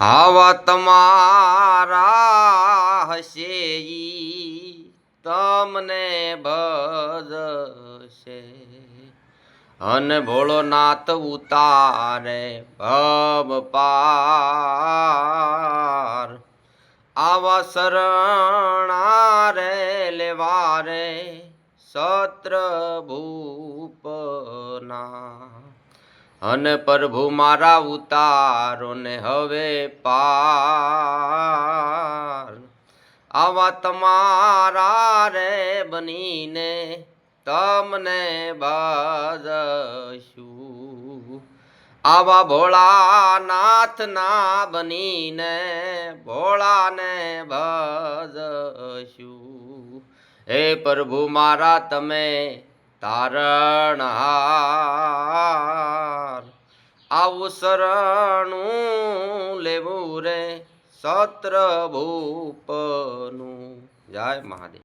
આવા તમારા તમને ભજશે અન ભોળોનાથ ઉતારે ભવ પાર. આવા શરણા રે લેવારે સત્ર ભૂપના અને પ્રભુ મારા ઉતારો ને હવે પાર. આવા તમારા રે બનીને તમને ભજશું આવા ભોળાનાથના બનીને ભોળાને ભજશું હે પ્રભુ મારા, તમે તારણહાર. આવું શરણું લેવું રે સત્ર ભૂપનું જય મહાદેવ.